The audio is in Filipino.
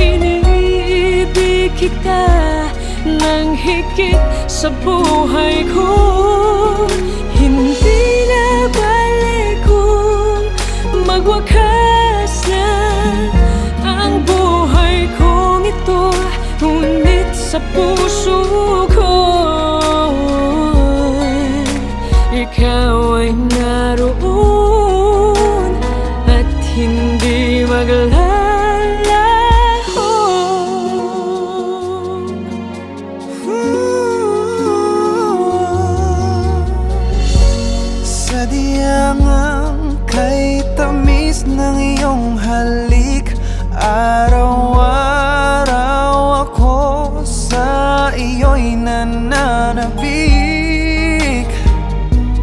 Iniibig kita ng higit sa buhay ko. Hindi na balik kung magwakas na Ang buhay kong ito Ngunit sa puso ko. Ikaw ay naroon At hindi maglalas Sadyang ang kay tamis ng iyong halik. Araw-araw ako sa iyo'y nananabik.